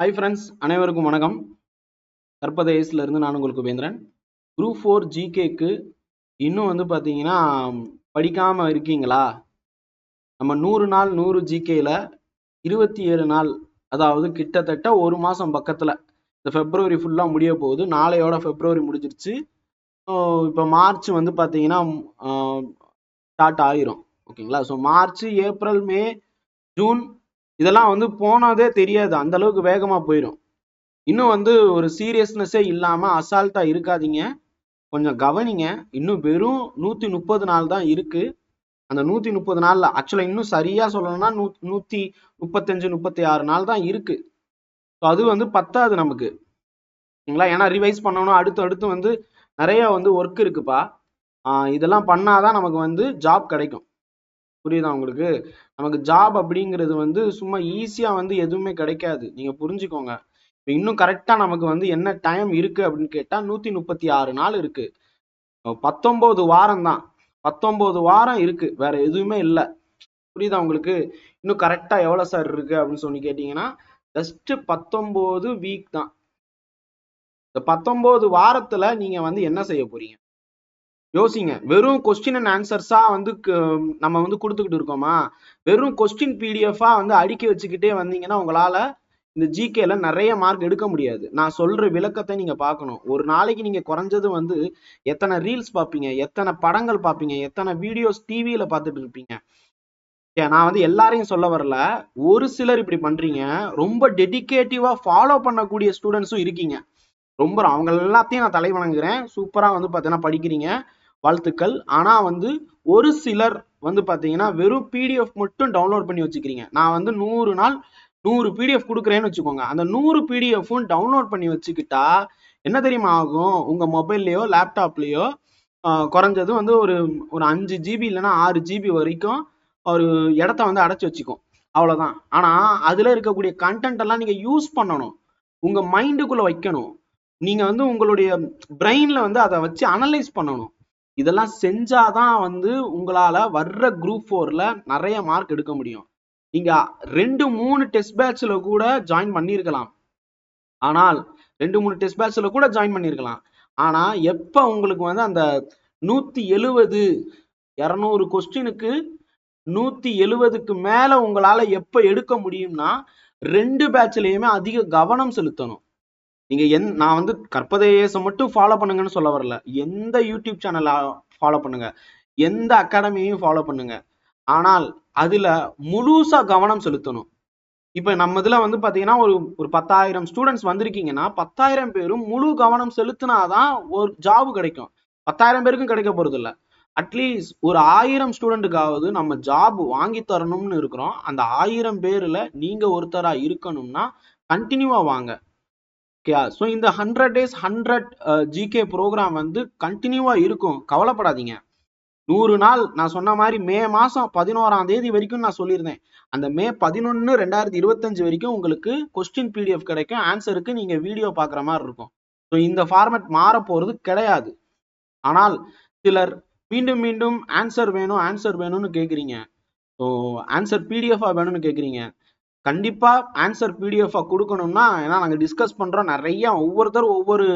Hi friends அனைவருக்கும் வணக்கம். கற்பதேசில் இருந்து நான் உங்களுக்கு உபேந்திரன் குரூப் ஃபோர் ஜிகேக்கு இன்னும் வந்து பார்த்தீங்கன்னா படிக்காமல் இருக்கீங்களா? நம்ம நூறு நாள் நூறு ஜிகேயில் இருபத்தி ஏழு நாள் அதாவது கிட்டத்தட்ட ஒரு மாதம் பக்கத்தில். இந்த ஃபெப்ரவரி ஃபுல்லாக முடிய போகுது. நாளையோட ஃபெப்ரவரி முடிஞ்சிருச்சு. இப்போ மார்ச் வந்து பார்த்தீங்கன்னா ஸ்டார்ட் ஆயிரும். ஓகேங்களா? So March April May June இதெல்லாம் வந்து போனதே தெரியாது. அந்த அளவுக்கு வேகமா போயிடும் இன்னும் வந்து ஒரு சீரியஸ்னஸே இல்லாம அசால்ட்டா இருக்காதீங்க. கொஞ்சம் கவனிங்க. இன்னும் வெறும் நூத்தி முப்பது நாள் தான் இருக்கு. அந்த நூத்தி முப்பது நாள்ல ஆக்சுவலா இன்னும் சரியா சொல்லணும்னா நூ நூத்தி முப்பத்தஞ்சு முப்பத்தி ஆறு நாள் தான் இருக்கு. ஸோ அது வந்து பத்தாது நமக்கு. சரிங்களா? ஏன்னா ரிவைஸ் பண்ணணும். அடுத்து அடுத்து வந்து நிறைய வந்து ஒர்க் இருக்குப்பா. இதெல்லாம் பண்ணாதான் நமக்கு வந்து ஜாப் கிடைக்கும். புரியுதா உங்களுக்கு? நமக்கு ஜாப் அப்படிங்கிறது வந்து சும்மா ஈஸியா வந்து எதுவுமே கிடைக்காது. நீங்க புரிஞ்சுக்கோங்க. இன்னும் கரெக்டா நமக்கு வந்து என்ன டைம் இருக்கு அப்படின்னு கேட்டா நூத்தி முப்பத்தி ஆறு நாள் இருக்கு. பத்தொன்பது வாரம் தான் பத்தொன்பது வாரம் இருக்கு. வேற எதுவுமே இல்லை. புரியுதா உங்களுக்கு? இன்னும் கரெக்டா எவ்வளவு சார் இருக்கு அப்படின்னு சொல்லி கேட்டீங்கன்னா ஜஸ்ட் பத்தொன்பது வீக் தான். இந்த பத்தொன்பது வாரத்துல நீங்க வந்து என்ன செய்ய போறீங்க? யோசிங்க. வெறும் கொஸ்டின் அண்ட் ஆன்சர்ஸா வந்து நம்ம வந்து கொடுத்துக்கிட்டு இருக்கோமா? வெறும் கொஸ்டின் பிடிஎஃபா வந்து அடுக்கி வச்சுக்கிட்டே வந்தீங்கன்னா உங்களால இந்த ஜிகேல நிறைய மார்க் எடுக்க முடியாது. நான் சொல்ற விளக்கத்தை நீங்க பார்க்கணும். ஒரு நாளைக்கு நீங்க குறைஞ்சது வந்து எத்தனை ரீல்ஸ் பார்ப்பீங்க? எத்தனை படங்கள் பார்ப்பீங்க? எத்தனை வீடியோஸ் டிவியில பார்த்துட்டு இருப்பீங்க? நான் வந்து எல்லாரையும் சொல்ல வரல. ஒரு சிலர் இப்படி பண்றீங்க. ரொம்ப டெடிக்கேட்டிவா ஃபாலோ பண்ணக்கூடிய ஸ்டூடெண்ட்ஸும் இருக்கீங்க. ரொம்ப அவங்க எல்லாத்தையும் நான் தலை வணங்குறேன் சூப்பரா வந்து பார்த்தீங்கன்னா படிக்கிறீங்க. வாழ்த்துக்கள். ஆனா வந்து ஒரு சிலர் வந்து பாத்தீங்கன்னா வெறும் பிடிஎஃப் மட்டும் டவுன்லோட் பண்ணி வச்சுக்கிறீங்க. நான் வந்து நூறு நாள் நூறு பிடிஎஃப் கொடுக்குறேன்னு வச்சுக்கோங்க. அந்த நூறு பிடிஎஃப்பும் டவுன்லோட் பண்ணி வச்சுக்கிட்டா என்ன தெரியுமா ஆகும்? உங்க மொபைல்லையோ லேப்டாப்லேயோ குறைஞ்சது வந்து ஒரு ஒரு அஞ்சு ஜிபி இல்லைன்னா ஆறு ஜிபி வரைக்கும் ஒரு இடத்த வந்து அடைச்சி வச்சுக்கும். அவ்வளோதான் ஆனால் அதில் இருக்கக்கூடிய கண்டென்ட் எல்லாம் நீங்கள் யூஸ் பண்ணணும். உங்கள் மைண்டுக்குள்ளே வைக்கணும். நீங்கள் வந்து உங்களுடைய பிரெயினில் வந்து அதை வச்சு அனலைஸ் பண்ணணும். இதெல்லாம் செஞ்சாதான் வந்து உங்களால வர்ற குரூப் ஃபோர்ல நிறைய மார்க் எடுக்க முடியும். நீங்க ரெண்டு மூணு டெஸ்ட் பேட்ச்ல கூட ஜாயின் பண்ணியிருக்கலாம். ஆனால் ரெண்டு மூணு டெஸ்ட் பேட்ச்ல கூட ஜாயின் பண்ணியிருக்கலாம். ஆனா எப்ப உங்களுக்கு வந்து அந்த நூத்தி எழுவது இரநூறு கொஸ்டினுக்கு நூத்தி எழுவதுக்கு மேல உங்களால எப்ப எடுக்க முடியும்னா ரெண்டு பேட்ச்லயுமே அதிக கவனம் செலுத்தணும். நீங்க என் நான் வந்து கற்பதேசம் மட்டும் ஃபாலோ பண்ணுங்கன்னு சொல்ல வரல. எந்த யூடியூப் சேனலை ஃபாலோ பண்ணுங்க. எந்த அகாடமியையும் ஃபாலோ பண்ணுங்க. ஆனால் அதுல முழுசா கவனம் செலுத்தணும். இப்ப நம்ம இதுல வந்து பாத்தீங்கன்னா ஒரு ஒரு பத்தாயிரம் ஸ்டூடெண்ட்ஸ் வந்திருக்கீங்கன்னா பத்தாயிரம் பேரும் முழு கவனம் செலுத்தினாதான் ஒரு ஜாப் கிடைக்கும். பத்தாயிரம் பேருக்கும் கிடைக்க போறது இல்ல அட்லீஸ்ட் ஒரு ஆயிரம் ஸ்டூடெண்ட்டுக்காவது நம்ம ஜாப் வாங்கி தரணும்னு இருக்கிறோம். அந்த ஆயிரம் பேர்ல நீங்க ஒருத்தரா இருக்கணும்னா கண்டினியூவா வாங்க. ஓகேயா ஸோ ah, இந்த hundred days hundred GK programme வந்து கண்டினியூவாக இருக்கும். கவலைப்படாதீங்க. நூறு நாள் நான் சொன்ன மாதிரி மே மாதம் பதினோராம் தேதி வரைக்கும் நான் சொல்லியிருந்தேன். அந்த மே பதினொன்னு ரெண்டாயிரத்தி இருபத்தஞ்சு வரைக்கும் உங்களுக்கு கொஸ்டின் பிடிஎஃப் கிடைக்கும். ஆன்சருக்கு நீங்கள் வீடியோ பார்க்குற மாதிரி இருக்கும். ஸோ இந்த ஃபார்மேட் மாற போகிறது கிடையாது. ஆனால் சிலர் மீண்டும் மீண்டும் ஆன்சர் வேணும் ஆன்சர் வேணும்னு கேட்குறீங்க ஸோ ஆன்சர் பிடிஎஃபாக வேணும்னு கேட்குறீங்க கண்டிப்பா ஆன்சர் பிடிஎஃப் கொடுக்கணும்னா ஏன்னா நாங்க டிஸ்கஸ் பண்றோம். நிறைய ஒவ்வொருத்தரும் ஒவ்வொரு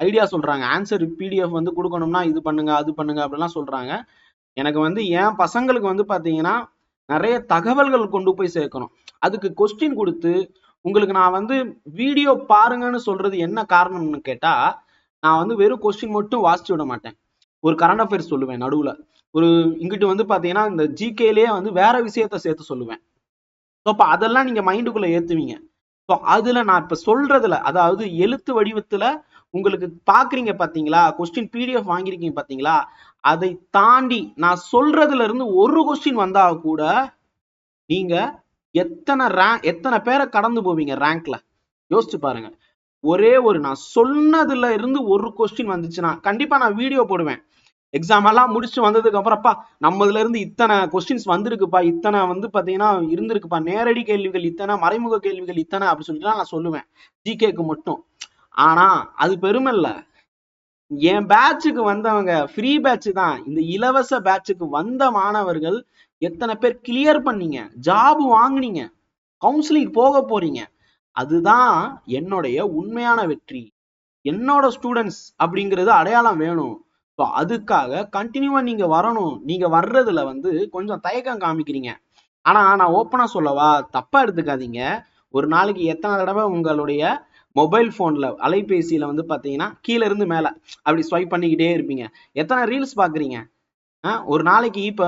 ஐடியா சொல்றாங்க. ஆன்சர் பிடிஎஃப் வந்து கொடுக்கணும்னா இது பண்ணுங்க அது பண்ணுங்க அப்படிலாம் சொல்றாங்க. எனக்கு வந்து என் பசங்களுக்கு வந்து பாத்தீங்கன்னா நிறைய தகவல்கள் கொண்டு போய் சேர்க்கணும். அதுக்கு கொஸ்டின் கொடுத்து உங்களுக்கு நான் வந்து வீடியோ பாருங்கன்னு சொல்றது என்ன காரணம்னு கேட்டா நான் வந்து வெறும் கொஸ்டின் மட்டும் வாசிச்சு விட மாட்டேன். ஒரு கரண்ட் அஃபேர்ஸ் சொல்லுவேன் நடுவுல. ஒரு இங்கிட்டு வந்து பாத்தீங்கன்னா இந்த ஜிகேலயே வந்து வேற விஷயத்த சேர்த்து சொல்லுவேன். ஸோ அப்போ அதெல்லாம் நீங்கள் மைண்டுக்குள்ளே ஏற்றுவீங்க ஸோ அதில் நான் இப்போ சொல்றதுல அதாவது எழுத்து வடிவத்தில் உங்களுக்கு பார்க்குறீங்க பார்த்தீங்களா கொஸ்டின் பிடிஎஃப் வாங்கியிருக்கீங்க பார்த்தீங்களா அதை தாண்டி நான் சொல்றதுல இருந்து ஒரு கொஸ்டின் வந்தால் கூட நீங்கள் எத்தனை ரேங்க் எத்தனை பேரை கடந்து போவீங்க ரேங்க்ல யோசிச்சு பாருங்க. ஒரே ஒரு நான் சொன்னதுல இருந்து ஒரு கொஸ்டின் வந்துச்சுன்னா கண்டிப்பா நான் வீடியோ போடுவேன். எக்ஸாம் எல்லாம் முடிச்சு வந்ததுக்கு அப்புறம்ப்பா நம்மதுல இருந்து இத்தனை கொஸ்டின்ஸ் வந்திருக்குப்பா இத்தனை வந்து பாத்தீங்கன்னா இருந்திருக்குப்பா. நேரடி கேள்விகள் இத்தனை மறைமுக கேள்விகள் இத்தனை அப்படின்னு சொல்லிட்டு நான் சொல்லுவேன். ஜிகேக்கு மட்டும். ஆனா அது பெருமை இல்ல. என் பேட்சுக்கு வந்தவங்க ஃப்ரீ பேட்ச் தான். இந்த இலவச பேட்சுக்கு வந்த மாணவர்கள் எத்தனை பேர் கிளியர் பண்ணீங்க? ஜாப் வாங்குனீங்க. கவுன்சிலிங் போக போறீங்க. அதுதான் என்னுடைய உண்மையான வெற்றி. என்னோட ஸ்டூடெண்ட்ஸ் அப்படிங்கிறது அடையாளம் வேணும். ஸோ அதுக்காக கண்டினியூவா நீங்க வரணும். நீங்க வர்றதுல வந்து கொஞ்சம் தயக்கம் காமிக்கிறீங்க. ஆனா நான் ஓப்பனா சொல்லவா? தப்பா எடுத்துக்காதீங்க. ஒரு நாளைக்கு எத்தனை தடவை உங்களுடைய மொபைல் போன்ல அலைபேசியில வந்து பாத்தீங்கன்னா கீழே இருந்து மேல அப்படி ஸ்வைப் பண்ணிக்கிட்டே இருப்பீங்க. எத்தனை ரீல்ஸ் பாக்குறீங்க ஒரு நாளைக்கு இப்போ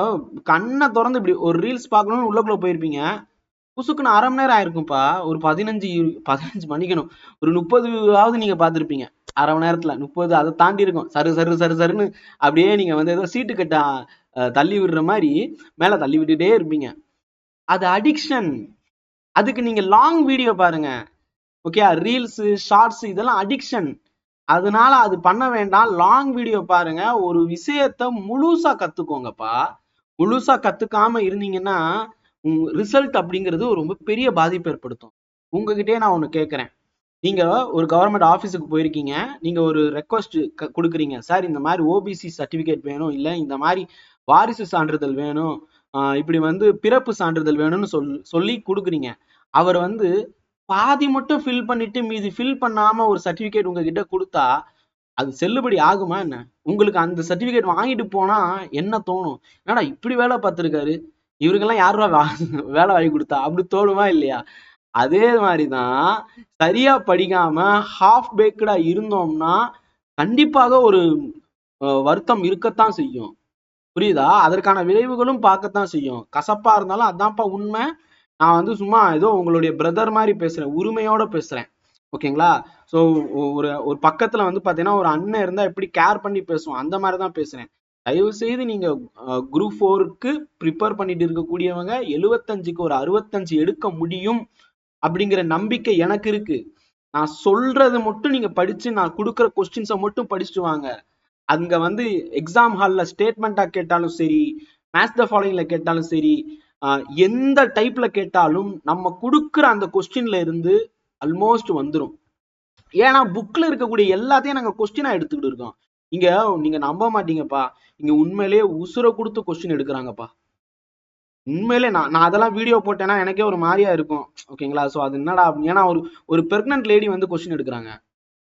கண்ணை திறந்து இப்படி ஒரு ரீல்ஸ் பார்க்கணும்னு உள்ளக்குள்ள போயிருப்பீங்க. புசுக்குன்னு அரை மணி நேரம் ஆயிருக்கும்ப்பா. ஒரு பதினஞ்சு பதினஞ்சு மணிக்கணும். ஒரு முப்பதுவாவது நீங்க பார்த்துருப்பீங்க. அரை மணி நேரத்துல முப்பது அதை தாண்டி இருக்கும். சரு சரு சரு சருன்னு அப்படியே நீங்க வந்து ஏதோ சீட்டு கட்ட தள்ளி விடுற மாதிரி மேல தள்ளி விட்டுட்டே இருப்பீங்க. அது அடிக்ஷன் அதுக்கு நீங்க லாங் வீடியோ பாருங்க. ஓகே ரீல்ஸ் ஷார்ட்ஸ் இதெல்லாம் அடிக்ஷன் அதனால அது பண்ண வேண்டாம். லாங் வீடியோ பாருங்க. ஒரு விஷயத்த முழுசா கத்துக்கோங்கப்பா. முழுசா கத்துக்காம இருந்தீங்கன்னா ரிசல்ட் அப்படிங்கிறது ரொம்ப பெரிய பாதிப்பு ஏற்படுத்தும். உங்ககிட்டயே நான் ஒன்று கேட்குறேன் நீங்க ஒரு கவர்மெண்ட் ஆஃபீஸுக்கு போயிருக்கீங்க. நீங்க ஒரு ரெக்வஸ்ட் கொடுக்குறீங்க. சார் இந்த மாதிரி ஓபிசி சர்டிபிகேட் வேணும். இல்ல இந்த மாதிரி வாரிசு சான்றிதழ் வேணும். ஆஹ் இப்படி வந்து பிறப்பு சான்றிதழ் வேணும்னு சொல் சொல்லி கொடுக்குறீங்க. அவர் வந்து பாதி மட்டும் ஃபில் பண்ணிட்டு மீதி ஃபில் பண்ணாம ஒரு சர்டிபிகேட் உங்ககிட்ட கொடுத்தா அது செல்லுபடி ஆகுமா என்ன? உங்களுக்கு அந்த சர்டிபிகேட் வாங்கிட்டு போனா என்ன தோணும்? என்னடா இப்படி வேலை பார்த்திருக்காரு? இவருக்கெல்லாம் யாருவா வா- வேலை வாங்கி கொடுத்தா? அப்படி தோணுமா இல்லையா? அதே மாதிரிதான் சரியா படிக்காம ஹாஃப் பேக்கடா இருந்தோம்னா கண்டிப்பாக ஒரு வருத்தம் இருக்கத்தான் செய்யும். புரியுதா? அதற்கான விளைவுகளும் பார்க்கத்தான் செய்யும். கசப்பா இருந்தாலும் அதான்ப்பா உண்மை. நான் வந்து சும்மா ஏதோ உங்களுடைய பிரதர் மாதிரி பேசுறேன். உரிமையோட பேசுறேன். ஓகேங்களா? ஸோ ஒரு ஒரு பக்கத்துல வந்து பாத்தீங்கன்னா ஒரு அண்ணன் இருந்தா எப்படி கேர் பண்ணி பேசுவோம் அந்த மாதிரி தான் பேசுறேன். தயவு செய்து நீங்க குரூப் ஃபோருக்கு ப்ரிப்பேர் பண்ணிட்டு இருக்கக்கூடியவங்க எழுவத்தஞ்சுக்கு ஒரு அறுபத்தஞ்சு எடுக்க முடியும். அப்படிங்கிற நம்பிக்கை எனக்கு இருக்கு. நான் சொல்றதை மட்டும் நீங்க படிச்சு நான் கொடுக்குற கொஸ்டின்ஸை மட்டும் படிச்சுட்டு வாங்க. அங்க வந்து எக்ஸாம் ஹால்ல ஸ்டேட்மெண்டா கேட்டாலும் சரி மேட்ச் த ஃபாலோயிங்ல கேட்டாலும் சரி எந்த டைப்ல கேட்டாலும் நம்ம கொடுக்குற அந்த கொஸ்டின்ல இருந்து ஆல்மோஸ்ட் வந்துரும். ஏன்னா புக்ல இருக்கக்கூடிய எல்லாத்தையும் நாங்க கொஸ்டினா எடுத்துக்கிட்டு இருக்கோம். இங்க நீங்க நம்ப மாட்டீங்கப்பா. இங்க உண்மையிலேயே உசுரை கொடுத்து கொஸ்டின் எடுக்கிறாங்கப்பா. உண்மையிலே நான் நான் அதெல்லாம் வீடியோ போட்டேன்னா எனக்கே ஒரு மாதிரியா இருக்கும். ஓகேங்களா? சோ அது என்னடா ஏன்னா ஒரு ஒரு பெர்மனன்ட் லேடி வந்து கொஸ்டின் எடுக்கிறாங்க.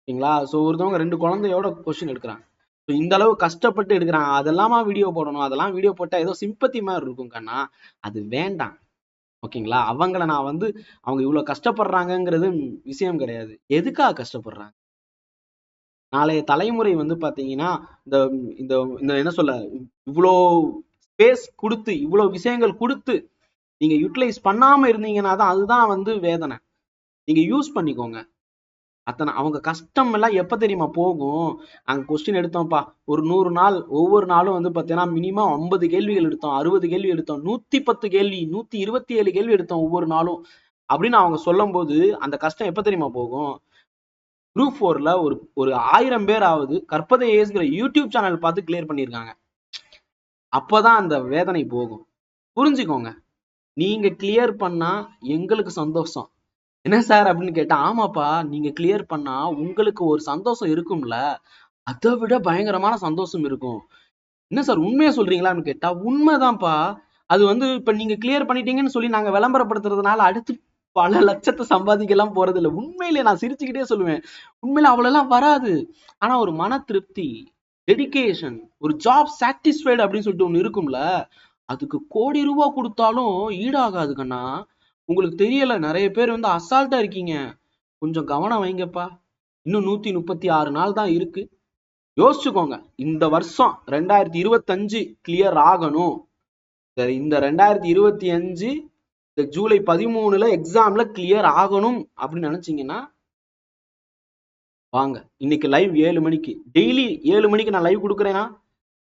ஓகேங்களா? சோ ஒருத்தவங்க ரெண்டு குழந்தையோட கொஸ்டின் எடுக்கிறாங்க. ஸோ இந்த அளவு கஷ்டப்பட்டு எடுக்கிறாங்க. அதெல்லாமா வீடியோ போடணும்? அதெல்லாம் வீடியோ போட்டா ஏதோ சிம்பத்தி மாதிரி இருக்கும் கண்ணா. அது வேண்டாம். ஓகேங்களா? அவங்கள நான் வந்து அவங்க இவ்வளவு கஷ்டப்படுறாங்கங்கிறது விஷயம் கிடையாது. எதுக்காக கஷ்டப்படுறாங்க? நாளைய தலைமுறை வந்து பாத்தீங்கன்னா இந்த இந்த இந்த என்ன சொல்ல? இவ்வளோ ஸ்பேஸ் கொடுத்து இவ்வளோ விஷயங்கள் கொடுத்து நீங்க யூட்டிலைஸ் பண்ணாம இருந்தீங்கன்னா தான் அதுதான் வந்து வேதனை. நீங்க யூஸ் பண்ணிக்கோங்க. அத்தனை அவங்க கஷ்டம் எல்லாம் எப்ப தெரியுமா போகும்? அங்க கொஸ்டின் எடுத்தோம்ப்பா. ஒரு நூறு நாள் ஒவ்வொரு நாளும் வந்து பாத்தீங்கன்னா மினிமம் ஐம்பது கேள்விகள் எடுத்தோம் அறுபது கேள்வி எடுத்தோம் நூத்தி பத்து கேள்வி நூத்தி இருபத்தி ஏழு கேள்வி எடுத்தோம் ஒவ்வொரு நாளும். அப்படின்னு அவங்க சொல்லும் போது அந்த கஷ்டம் எப்ப தெரியுமா போகும்? குரூப் ஃபோர்ல ஒரு ஒரு ஆயிரம் பேர் ஆகுது கற்பதை ஏசுகிற யூடியூப் சேனல் பார்த்து கிளியர் பண்ணியிருக்காங்க. அப்பதான் அந்த வேதனை போகும். புரிஞ்சுக்கோங்க. நீங்க கிளியர் பண்ணா எங்களுக்கு சந்தோஷம். என்ன சார் அப்படின்னு கேட்டா ஆமாப்பா நீங்க கிளியர் பண்ணா உங்களுக்கு ஒரு சந்தோஷம் இருக்கும்ல. அதை விட பயங்கரமான சந்தோஷம் இருக்கும். என்ன சார் உண்மையா சொல்றீங்களான்னு கேட்டா உண்மைதான்ப்பா. அது வந்து இப்ப நீங்க கிளியர் பண்ணிட்டீங்கன்னு சொல்லி நாங்க விளம்பரப்படுத்துறதுனால அடுத்து பல லட்சத்தை சம்பாதிக்கலாம் போறது இல்லை உண்மையிலே நான் சிரிச்சுக்கிட்டே சொல்லுவேன். உண்மையில அவ்வளவு வராது. ஆனா ஒரு மன திருப்தி டெடிக்கேஷன் ஒரு ஜாப் சாட்டிஸ்ஃபைடு அப்படின்னு சொல்லிட்டு ஒன்று இருக்கும்ல அதுக்கு கோடி ரூபா கொடுத்தாலும் ஈடாகாது கண்ணா. உங்களுக்கு தெரியல நிறைய பேர் வந்து அசால்ட்டா இருக்கீங்க. கொஞ்சம் கவனம் வைங்கப்பா. இன்னும் நூத்தி முப்பத்தி ஆறு நாள் தான் இருக்கு. யோசிச்சுக்கோங்க இந்த வருஷம் ரெண்டாயிரத்தி இருபத்தஞ்சு கிளியர் ஆகணும். இந்த ரெண்டாயிரத்தி இருபத்தி அஞ்சு இந்த ஜூலை பதிமூணுல எக்ஸாம்ல கிளியர் ஆகணும் அப்படின்னு நினைச்சீங்கன்னா வாங்க. இன்னைக்கு லைவ் ஏழு மணிக்கு. டெய்லி ஏழு மணிக்கு நான் லைவ் கொடுக்குறேன்னா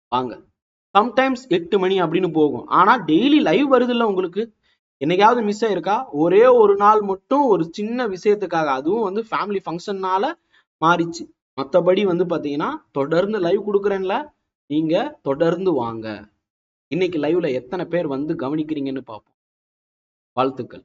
வாங்க. சம்டைம்ஸ் எட்டு மணி அப்படின்னு போகும். ஆனால் டெய்லி லைவ் வருது இல்லை உங்களுக்கு? என்னைக்காவது மிஸ் ஆயிருக்கா? ஒரே ஒரு நாள் மட்டும் ஒரு சின்ன விஷயத்துக்காக. அதுவும் வந்து ஃபேமிலி ஃபங்க்ஷன்னால மாறிச்சு. மற்றபடி வந்து பார்த்தீங்கன்னா தொடர்ந்து லைவ் கொடுக்குறேன்ல. நீங்கள் தொடர்ந்து வாங்க. இன்னைக்கு லைவ்ல எத்தனை பேர் வந்து கவனிக்கிறீங்கன்னு பார்ப்போம் வாழ்த்துக்கள்.